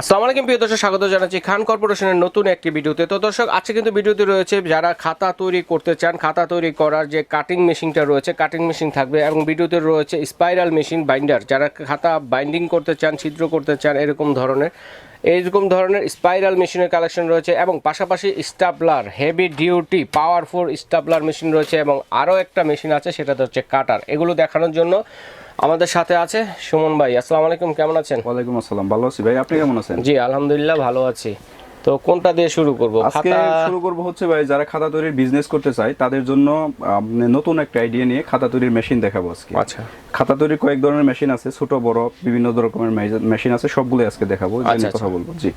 আসসালামু আলাইকুম, প্রিয় দর্শক, স্বাগত জানাচ্ছি খান কর্পোরেশনের নতুন একটি ভিডিওতে। তো দর্শক, আজকে কিন্তু ভিডিওতে রয়েছে যারা খাতা তৈরি করতে চান, খাতা তৈরি করার যে কাটিং মেশিনটা রয়েছে কাটিং মেশিন থাকবে এবং ভিডিওতে রয়েছে স্পাইরাল মেশিন বাইন্ডার যারা খাতা বাইন্ডিং করতে চান, ছিদ্র করতে চান, এরকম ধরনের এইরকম ধরনের স্পাইরাল মেশিনের কালেকশন রয়েছে এবং পাশাপাশি stapler heavy duty powerful stapler machine রয়েছে এবং আরও একটা মেশিন আছে সেটাতে হচ্ছে কাটার এগুলো দেখানোর জন্য আমাদের সাথে আছে সুমন ভাই। আসসালামু আলাইকুম কেমন আছেন? ওয়ালাইকুম আসসালাম ভালো আছি। ভাই আপনি কেমন আছেন? জি আলহামদুলিল্লাহ ভালো আছি। তো কোনটা দিয়ে শুরু করব? আজকে শুরু করব হচ্ছে ভাই যারা খাতা তৈরির বিজনেস করতে চায় তাদের জন্য নতুন একটা আইডিয়া নিয়ে খাতা তৈরির মেশিন দেখাবো আজকে। আচ্ছা। খাতা তৈরির কয়েক ধরনের মেশিন আছে ছোট বড় বিভিন্ন রকমের মেশিন আছে সবগুলো আজকে দেখাবো যে আচ্ছা, কথা বলব জি।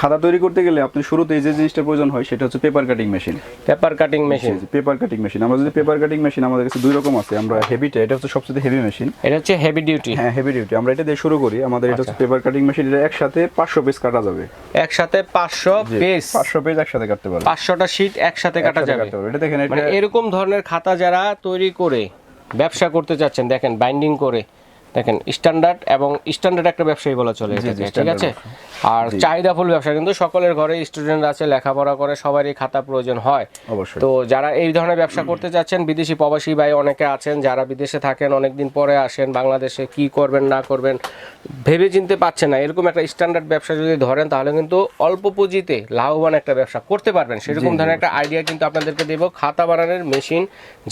খাতা তৈরি করতে গেলে আপনি শুরুতে যে জিনিসটা প্রয়োজন হয় সেটা হচ্ছে paper cutting machine paper cutting machine paper cutting machine আমরা যদি পেপার কাটিং মেশিন আমাদের কাছে দুই রকম আছে। আমরা হেভিটা এটা হচ্ছে সবচেয়ে হেভি মেশিন এটা হচ্ছে হেভি ডিউটি হ্যাঁ হেভি ডিউটি আমরা এটা দিয়ে শুরু করি। আমাদের এটা। হচ্ছে পেপার কাটিং মেশিন এটা একসাথে পাঁচশো পিস কাটা যাবে। একসাথে পাঁচশো পেজ পাঁচশো পেজ একসাথে কাটতে পারবে। পাঁচশোটা শিট একসাথে কাটা যাবে। এটা দেখেন মানে এটা এরকম ধরনের খাতা যারা তৈরি করে ব্যবসা করতে চাচ্ছেন দেখেন বাইন্ডিং করে দেখেন স্ট্যান্ডার্ড এবং স্ট্যান্ডার্ড একটা ব্যবসায়ী বলা চলে এটাকে, ঠিক আছে? আর চাহিদাফুল ব্যবসা কিন্তু সকলের ঘরে স্টুডেন্ট আছে লেখাপড়া করে সবারই খাতা প্রয়োজন হয়। অবশ্যই। তো যারা এই ধরনের ব্যবসা করতে চাচ্ছেন বিদেশি প্রবাসী ভাই অনেকে আছেন যারা বিদেশে থাকেন অনেকদিন পরে আসেন বাংলাদেশে কি করবেন না করবেন ভেবে চিনতে পাচ্ছেন না। এরকম একটা স্ট্যান্ডার্ড ব্যবসা যদি ধরেন তাহলে কিন্তু অল্প পুঁজিতে লাভবান একটা ব্যবসা করতে পারবেন। সেরকম ধরনের একটা আইডিয়া কিন্তু আপনাদেরকে দেবো। খাতা বানানোর মেশিন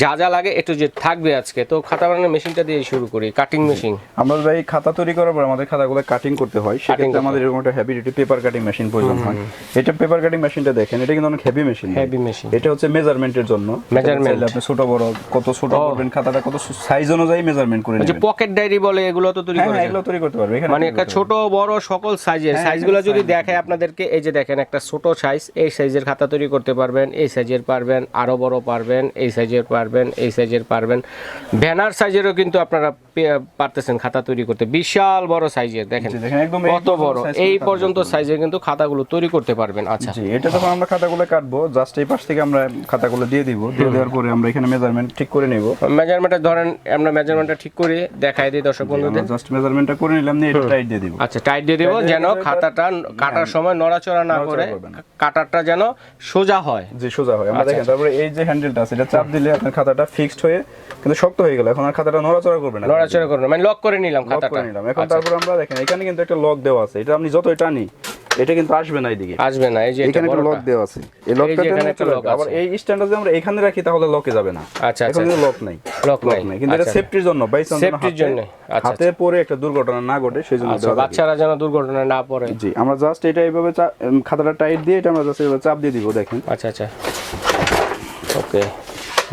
যা যা লাগে একটু যে থাকবে আজকে। তো খাতা বানানোর মেশিনটা দিয়ে শুরু করি কাটিং মেশিন আমরা ভাই খাতা তৈরি করার পর আমাদের খাতাগুলো কাটিং করতে হয়। সেক্ষেত্রে আমাদের এরকম একটা heavy duty paper cutting machine প্রয়োজন হয়। এটা পেপার কাটিং মেশিনটা দেখেন এটা কিন্তু অনেক হেভি মেশিন হেভি মেশিন এটা হচ্ছে মেজারমেন্টের জন্য। চাইলে আপনি ছোট বড় কত ছোট করবেন খাতাটা কত সাইজ অনুযায়ী মেজারমেন্ট করে যে নেবেন। পকেট ডায়েরি বলে এগুলো তো তৈরি হ্যাঁ করে হ্যাঁ, এগুলো তৈরি করতে পারবে এখানে মানে একটা ছোট বড় সকল সাইজের হ্যাঁ, সাইজগুলো যদি size দেখায় আপনাদেরকে এই যে দেখেন একটা ছোট সাইজ এই সাইজের খাতা তৈরি করতে পারবেন এই সাইজের পারবেন আরও বড় পারবেন এই সাইজের পারবেন এই সাইজের পারবেন। ব্যানার সাইজেরও কিন্তু আপনারা পারতেছেন খাতা তৈরি করতে বিশাল বড় সাইজের দেখেন কত বড়। এই পর্যন্ত সাইজের কিন্তু খাতাগুলো তৈরি করতে পারবেন আচ্ছা। জি এটা যখন আমরা খাতাগুলো কাটবো জাস্ট এই পাশ থেকে আমরা খাতাগুলো দিয়ে দিব। দিয়ে দেওয়ার পরে আমরা এখানে মেজারমেন্ট ঠিক করে নেব। মেজারমেন্টটা ধরেন আমরা মেজারমেন্টটা ঠিক করে দেখাই দিই দর্শক বন্ধুদের। জাস্ট মেজারমেন্টটা করে নিলাম নিয়ে এটা টাইট দিয়ে দিব। আচ্ছা টাইট দিয়ে দেবো যেন খাতাটা কাটার সময় নড়াচড়া না করে কাটারটা যেন সোজা হয়। যে সোজা হয়। আমরা আচ্ছা, দেখেন তারপরে এই যে হ্যান্ডেলটা আছে এটা চাপ দিলে আপনার খাতাটা ফিক্সড হয়ে কিন্তু শক্ত হয়ে গেল। এখন আর খাতাটা নড়াচড়া করবে না। নড়াচড়া করবে না। মানে লক করে নিলাম লক খাতাটা। নিলাম। এখন আচ্ছা, তারপর আমরা দেখেন এখানে কিন্তু একটা লক দেওয়া আছে। এটা আপনি যতই টানি এটা কিন্তু আসবে না এইদিকে আসবে না এই যে এখানে একটা লক দেওয়া আছে। এই লকটা এখানে একটা আসবে। আবার এই স্ট্যান্ডটা যদি আমরা এখানে রাখি তাহলে লকে যাবে না। আচ্ছা এখন আচ্ছা। কিন্তু লক নাই। লক লক নাই। কিন্তু এটা আচ্ছা। সেফটির জন্য বাই চান্স Safety-র জন্য। আচ্ছা, হাতে পরে একটা দুর্ঘটনা না ঘটে সেই জন্য আচ্ছা বাচ্চারা যেন দুর্ঘটনা না পড়ে। জি আমরা জাস্ট এটা এইভাবে খাতাটা টাইট দিয়ে এটা আমরা জাস্ট চাপ দিয়ে দিব দেখেন। আচ্ছা আচ্ছা। ওকে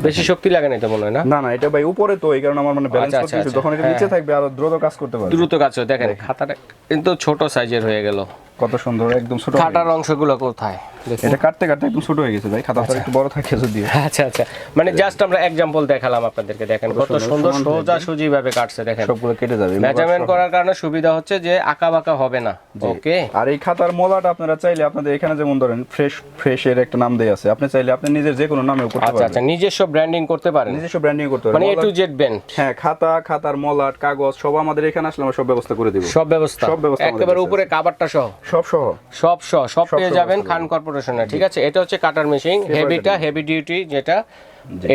বেশি শক্তি লাগে না এটা মনে হয় না? না না এটা ভাই উপরে তো এই কারণে আমার মানে ব্যালেন্স আচ্ছা, করতে আচ্ছা, যখন এটা হ্যাঁ। নিচে থাকবে আরও দ্রুত কাজ করতে পারবে। দ্রুত কাজ দেখেন খাতাটা কিন্তু ছোট সাইজের হয়ে গেল। কত সুন্দর একদম ছোট খাটার অংশগুলো কোথায়? এটা কাটতে কাটতে একদম ছোট হয়ে গেছে ভাই খাতাটা একটু বড় থাকে যদিও আচ্ছা আচ্ছা। মানে জাস্ট আমরা এক্সাম্পল দেখালাম আপনাদেরকে দেখেন কত সুন্দর সোজা সুজি ভাবে কাটছে দেখেন। সবগুলো কেটে যাবে মেজারমেন্ট করার কারণে সুবিধা হচ্ছে যে আঁকা বাঁকা হবে না। ওকে আর এই খাতার মোলাটা আপনারা চাইলে আপনাদের এখানে যেমন ধরেন ফ্রেশ ফ্রেশ এর একটা নাম দেয়া আছে আপনি চাইলে আপনি নিজের যে কোনো নামেও করতে আচ্ছা আচ্ছা। নিজস্ব ব্র্যান্ডিং করতে পারেন। নিজস্ব ব্র্যান্ডিং করতে পারবেন মানে এ টু জেড ব্যান্ড হ্যাঁ খাতা খাতার মলাট কাগজ সব আমাদের এখানে আসলে আমরা সব ব্যবস্থা করে দিব। সব ব্যবস্থা। সব ব্যবস্থা একেবারে উপরে কাভারটা সহ। সব সহ। সব সহ সব পেয়ে যাবেন খান কর্পোরেশনে ঠিক আছে? এটা হচ্ছে কাটার মেশিন হেভিটা হেভি ডিউটি যেটা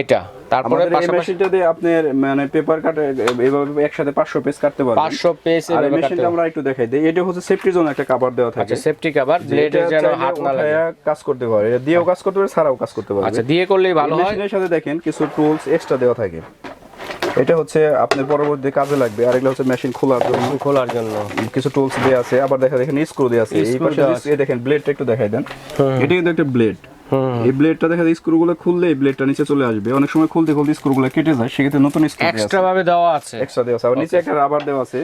এটা। তারপরে পাশাপাশি দিয়ে আপনার মানে পেপার কাটে এভাবে একসাথে 500 পেজ কাটতে পারবেন। পাঁচশো পেজ আর মেশিনটা আমরা একটু দেখাই দিই। এটা হচ্ছে সেফটির জন্য একটা কভার দেওয়া থাকে। আচ্ছা সেফটি কভার ব্লেডের যেন হাত না লাগে। কাজ করতে পারে। এটা দিয়েও কাজ করতে পারে ছাড়াও কাজ করতে পারবে। আচ্ছা দিয়ে করলেই ভালো হয়। মেশিনের সাথে দেখেন কিছু টুলস এক্সট্রা দেওয়া থাকে। এটা হচ্ছে আপনার পরবর্তী কাজে লাগবে। আর এগুলো হচ্ছে মেশিন খোলার জন্য। খোলার জন্য। কিছু টুলস দেওয়া আছে। আবার দেখা দেখেন স্ক্রু দেওয়া আছে। এই পাশে এই দেখেন ব্লেডটা একটু দেখাই দেন। এটা কিন্তু একটা ব্লেড এই ব্লেডটা দেখা যায় স্ক্রুগুলো খুললে এই ব্লেডটা নিচে চলে আসবে। অনেক সময় খুলতে খুলতে স্ক্রুগুলো কেটে যায়। সেক্ষেত্রে নতুন স্ক্রু এক্সট্রা ভাবে দেওয়া আছে। এক্সট্রা দেওয়া আছে। আবার নিচে একটা রাবার দেওয়া আছে।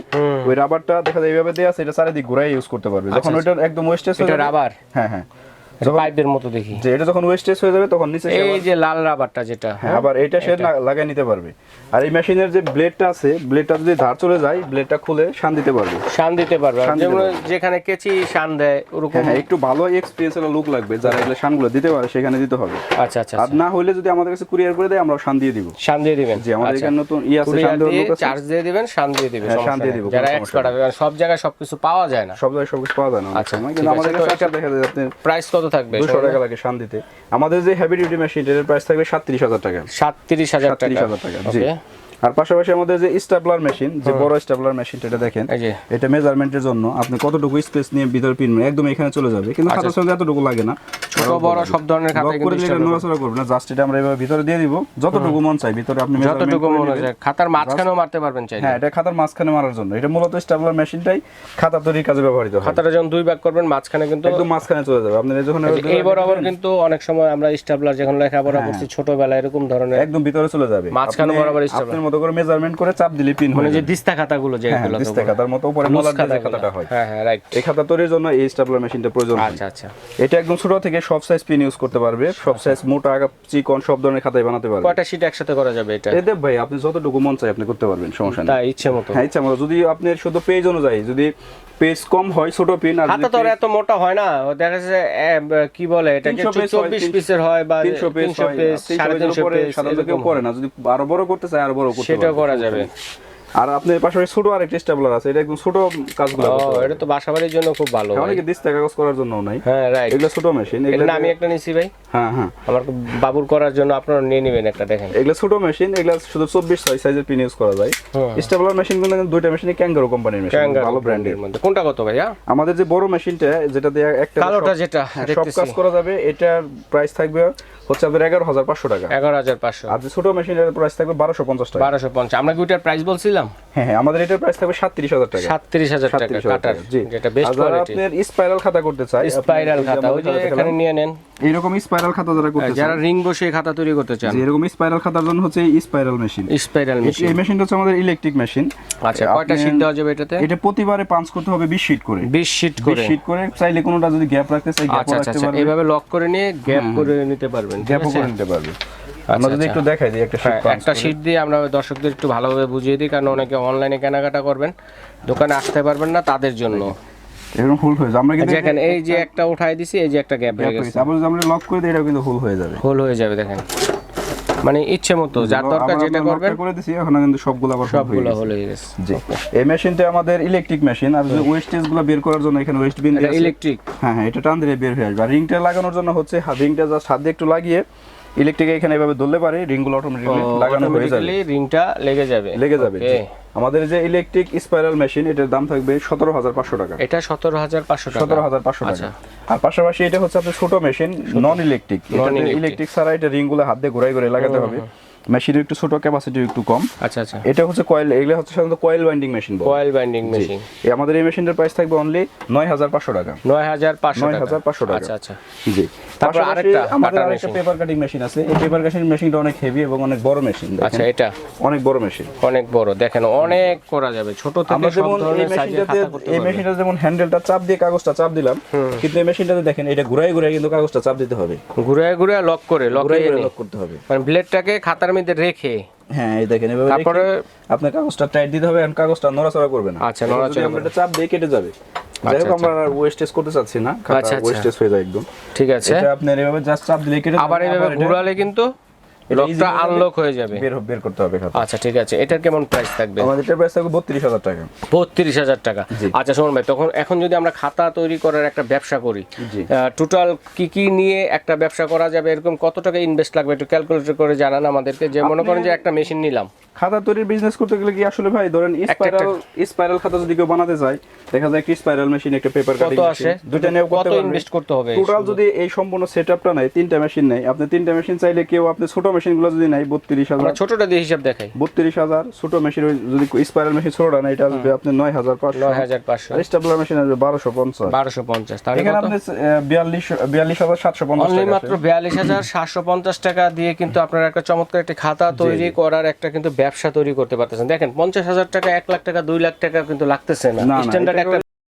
ওই রাবারটা দেখা যায় এইভাবে দেওয়া আছে। এটা চারিদিক ঘুরাই ইউজ করতে পারবে। যখন ওইটা একদম ওয়েস্টেজ এটা রাবার হ্যাঁ হ্যাঁ। পাইপের মতো দেখি। যে এটা যখন ওয়েস্টেজ হয়ে যাবে তখন নিচে এই যে লাল রাবারটা যেটা হ্যাঁ আবার এটা সে লাগাই নিতে পারবে। আর এই মেশিনের যে ব্লেডটা আছে ব্লেডটা যদি ধার চলে যায় ব্লেডটা খুলে শান দিতে পারবে। শান দিতে পারবে। যেমন যেখানে কেচি শান দেয় ওরকম। হ্যাঁ হ্যাঁ একটু ভালো এক্সপিরিয়েন্স এর লুক লাগবে যারা এগুলো শানগুলো দিতে পারে সেখানে দিতে হবে। আচ্ছা আচ্ছা আর না হলে যদি আমাদের কাছে কুরিয়ার করে দেয় আমরা শান দিয়ে দিব। শান দিয়ে দিবেন। জি আমাদের আচ্ছা। এখানে নতুন ই আছে শান দেওয়ার দিয়ে লোক আছে। চার্জ দিয়ে দিবেন শান দিয়ে দিবেন হ্যাঁ, শান দিয়ে দিব, যারা এক্সপার্ট হবে সব জায়গায় সবকিছু পাওয়া যায় না। সব জায়গায় সবকিছু পাওয়া যায় না। আচ্ছা, কিন্তু আমাদের কাছে দেখা যায় প্রাইস কত থাকবে দুশো টাকা লাগে শান্তিতে। আমাদের যে হেভি ডিউটি মেশিন এটার প্রাইস থাকবে সাতত্রিশ হাজার টাকা। সাতত্রিশ হাজার সাতত্রিশ টাকা। হাজার টাকা জি। আর পাশাপাশি আমাদের যে স্টাপলার মেশিন যে বড় স্টাপলার মেশিনটা এটা দেখেন এটা মেজারমেন্টের জন্য আপনি কতটুকু স্পেস নিয়ে ভিতরে পিনবেন একদম এখানে চলে যাবে। কিন্তু খাতার সঙ্গে এতটুকু লাগে না। আচ্ছা। ছোট বড় সব ধরনের করে কিন্তু নড়াচড়া করবে না জাস্ট এটা আমরা এভাবে ভিতরে দিয়ে দিব। যতটুকু মন চাই ভিতরে আপনি যতটুকু মনে। হয় খাতার মাঝখানেও মারতে পারবেন চাইলে। হ্যাঁ এটা খাতার মাঝখানে মারার জন্য। এটা মূলত স্টাপলার মেশিনটাই খাতা তৈরির কাজে ব্যবহৃত হয়। খাতাটা যখন দুই ভাগ করবেন মাঝখানে কিন্তু একদম মাঝখানে চলে যাবে। আপনি যখন এই বরাবর কিন্তু অনেক সময় আমরা স্টাবলার যখন লেখাপড়া হ্যাঁ। করছি ছোটবেলায় এরকম ধরনের একদম ভিতরে চলে যাবে। মাঝখানে বরাবর stapler। মতো করে মেজারমেন্ট করে চাপ দিলে পিন মানে হয়ে যে দিস্তা খাতাগুলো হ্যাঁ যেগুলো দিস্তা খাতার মতো উপরে মোলার খাতা যে খাতাটা হয়। হ্যাঁ হ্যাঁ রাইট এই খাতা তৈরির জন্য এই স্টাপলার মেশিনটা প্রয়োজন আচ্ছা আচ্ছা। এটা একদম ছোট থেকে সব সাইজ পিন ইউজ করতে পারবে। সব সাইজ মোটা আগা চিকন সব ধরনের খাতাই বানাতে পারবে। কয়টা শীট একসাথে করা যাবে এটা? এতে ভাই আপনি যতটুকু মন চাই আপনি করতে পারবেন সমস্যা নেই। তাই ইচ্ছে মতো। হ্যাঁ ইচ্ছা মতো। যদি আপনি শুধু পেজ অনুযায়ী যদি পেজ কম হয় ছোট পিন আর হাতে তো এত মোটা হয় না। দেখা যাচ্ছে কি বলে এটাকে 300 চব্বিশ 300 পিসের হয় বা তিনশো পেজ তিনশো পিস সাড়ে তিনশো পিস সাধারণত কেউ করে না। যদি আরও বড় করতে চায় আরও বড় করতে সেটা করা যাবে। আর আপনার পাশাপাশি ছোট আরেকটা স্টেবলার আছে এটা একদম ছোট কাজগুলো ও। এটা তো বাসাবাড়ির জন্য খুব ভালো অনেকে দিস্তা কাগজ করার জন্য নাই। হ্যাঁ রাইট এগুলো ছোট মেশিন এগুলো আমি একটা নিছি ভাই। হ্যাঁ হ্যাঁ। আমার বাবুর করার জন্য আপনারা নিয়ে নেবেন একটা দেখেন। এগুলো ছোট মেশিন এগুলো শুধু চব্বিশ ছয় সাইজের পিন ইউজ করা যায়। হুম। স্টেবলার মেশিনগুলো দুইটা মেশিন ক্যাঙ্গারো কোম্পানির মেশিন ভালো ব্র্যান্ডের মধ্যে। কোনটা কত ভাইয়া আমাদের যে বড় মেশিনটা যেটা দিয়ে একটা কালোটা যেটা হ্যাঁ, সব কাজ করা যাবে এটার প্রাইস থাকবে হচ্ছে আপনার এগারো হাজার পাঁচশো টাকা। এগারো হাজার পাঁচশো। আর ছোট মেশিনের প্রাইস থাকবে বারোশো পঞ্চাশ টাকা। বারোশো পঞ্চাশ। আমরা কি ওইটার প্রাইস বলছিলাম? হ্যাঁ হ্যাঁ আমাদের এটার প্রাইস থাকবে সাতত্রিশ হাজার টাকা। সাতত্রিশ হাজার টাকা কাটার জি। যেটা বেস্ট কোয়ালিটি আপনার স্পাইরাল খাতা করতে চায় স্পাইরাল খাতা ওই যে এখানে নিয়ে নেন। এইরকম স্পাইরাল খাতা যারা করতে চায় যারা রিং বসিয়ে খাতা তৈরি করতে চান। এরকম স্পাইরাল খাতার জন্য হচ্ছে স্পাইরাল মেশিন স্পাইরাল মেশিন এই মেশিনটা হচ্ছে আমাদের ইলেকট্রিক মেশিন আচ্ছা কয়টা শীট দেওয়া যাবে এটাতে? এটা প্রতিবারে পাঁচ করতে হবে বিশ শিট করে। বিশ শীট বিশ করে শিট করে চাইলে কোনোটা যদি গ্যাপ রাখতে চাই গ্যাপ আচ্ছা আচ্ছা রাখতে আচ্ছা পারবে। এইভাবে লক করে নিয়ে গ্যাপ করে নিতে পারবেন আছে? করে নিতে পারবে। আমরা যদি আচ্ছা। একটু দেখাই দিই একটা শিট হ্যাঁ, একটা শীট দিয়ে আমরা দর্শকদের একটু ভালোভাবে বুঝিয়ে দিই কারণ অনেকে অনলাইনে কেনাকাটা করবেন দোকানে আসতে পারবেন না তাদের জন্য। এরকম ফুল হয়ে যায়। আমরা কিন্তু দেখেন এই যে একটা উঠাই দিছি এই যে একটা গ্যাপ হয়ে গেছে। যদি আমরা লক করে দিই এটাও কিন্তু ফুল হয়ে যাবে। হোল হয়ে যাবে দেখেন। মানে ইচ্ছে মতো যার দরকার যেটা করবেন করে দিছি এখন কিন্তু সবগুলো আবার সবগুলো হয়ে গেছে। জি। এই মেশিনটা আমাদের ইলেকট্রিক মেশিন আর যে ওয়েস্টেজগুলো বের করার জন্য এখানে ওয়েস্ট বিন ইলেকট্রিক হ্যাঁ হ্যাঁ এটা টান দিলে বের হয়ে আসবে। আর রিংটা লাগানোর জন্য হচ্ছে রিংটা জাস্ট হাত দিয়ে একটু লাগিয়ে ইলেকট্রিক এখানে এভাবে ধরলে পারে রিংগুলো অটোমেটিক্যালি লাগানো হয়ে যাবে। রিংটা লেগে যাবে। লেগে যাবে আমাদের যে ইলেকট্রিক স্পাইরাল মেশিন এটার দাম থাকবে সতেরো হাজার পাঁচশো টাকা। এটা সতেরো হাজার পাঁচশো টাকা। সতেরো হাজার পাঁচশো আচ্ছা। টাকা আর পাশাপাশি এটা হচ্ছে আপনার ছোট মেশিন নন ইলেকট্রিক। ইলেকট্রিক ছাড়া এটা রিংগুলো হাত দিয়ে ঘুরাই ঘুরে লাগাতে হবে। মেশিনের একটু ছোট ক্যাপাসিটি একটু কম। আচ্ছা আচ্ছা। এটা হচ্ছে কয়েল এগুলো হচ্ছে সাধারণত coil winding machine coil binding machine এই আমাদের এই মেশিনটার প্রাইস থাকবে অনলি নয় হাজার পাঁচশো টাকা। নয় হাজার পাঁচশো নয় টাকা হাজার পাঁচশো টাকা। আচ্ছা আচ্ছা। জি। তারপর আরেকটা আমাদের আরেকটা পেপার কাটিং মেশিন আছে। এই পেপার কাটিং মেশিনটা অনেক হেভি এবং অনেক বড় মেশিন আচ্ছা এটা? অনেক বড় মেশিন অনেক বড়। দেখেন অনেক করা যাবে। ছোট থেকে সব ধরনের মেশিনটাতে খাতা করতে এই মেশিনটা যেমন হ্যান্ডেলটা চাপ দিয়ে কাগজটা চাপ দিলাম কিন্তু এই মেশিনটাতে দেখেন এটা ঘুরাই ঘুরাই কিন্তু কাগজটা চাপ দিতে হবে। ঘুরে ঘুরে লক করে লক ঘুরাই লক করতে হবে। মানে ব্লেডটাকে খাতার মধ্যে রেখে। হ্যাঁ এই দেখেন এভাবে তারপরে আপনার কাগজটা টাইট দিতে হবে আর কাগজটা নড়াচড়া করবে না। আচ্ছা, নড়াচড়া করবে। চাপ দিয়ে কেটে যাবে। যাই হোক আমরা ওয়েস্টেজ করতে চাচ্ছি না খাতা আচ্ছা। ওয়েস্টেজ হয়ে যায় একদম। ঠিক আছে। এটা আপনার এভাবে জাস্ট চাপ দিলে কেটে আবার এভাবে ঘোরালে কিন্তু লকটা আনলক হয়ে যাবে। বের বের করতে হবে আচ্ছা ঠিক আছে। এটার কেমন প্রাইস থাকবে? আমাদের এটার প্রাইস থাকবে বত্রিশ হাজার টাকা। বত্রিশ হাজার টাকা। আচ্ছা শোন ভাই তখন এখন যদি আমরা খাতা তৈরি করার একটা ব্যবসা করি টোটাল কি কি নিয়ে একটা ব্যবসা করা যাবে? এরকম কত টাকা ইনভেস্ট লাগবে? একটু ক্যালকুলেটর করে জানান আমাদেরকে যে মনে করেন যে একটা মেশিন নিলাম। খাতা তৈরির বিজনেস করতে গেলে কি আসলে ভাই ধরেন স্পাইরাল স্পাইরাল খাতা যদি কেউ বানাতে দেখা যায় একটা স্পাইরাল মেশিন একটা পেপার কাটিং আসে? দুটো নিয়ে কত ইনভেস্ট করতে হবে টোটাল যদি এই সম্পূর্ণ সেটআপটা নাই তিনটা মেশিন নেই আপনি তিনটা মেশিন চাইলে কেউ আপনি ছোট মেশিনগুলো যদি নাই বত্রিশ হাজার। ছোটটা দিয়ে হিসাব দেখাই। বত্রিশ হাজার ছোট মেশিন যদি স্পাইরাল মেশিন ছোটটা না এটা আসবে আপনি নয় হাজার পাঁচশো। নয় হাজার পাঁচশো। মেশিন আসবে বারোশো পঞ্চাশ। বারোশো পঞ্চাশ। তাহলে এখানে আপনি বিয়াল্লিশ বিয়াল্লিশ হাজার সাতশো পঞ্চাশ টাকা মাত্র বিয়াল্লিশ হাজার সাতশো পঞ্চাশ টাকা দিয়ে কিন্তু আপনারা একটা চমৎকার একটা খাতা তৈরি করার একটা কিন্তু ব্যবসা তৈরি করতে পারতেছেন। দেখেন পঞ্চাশ হাজার টাকা এক লাখ টাকা দুই লাখ টাকা কিন্তু লাগতেছে না, স্ট্যান্ডার্ড একটা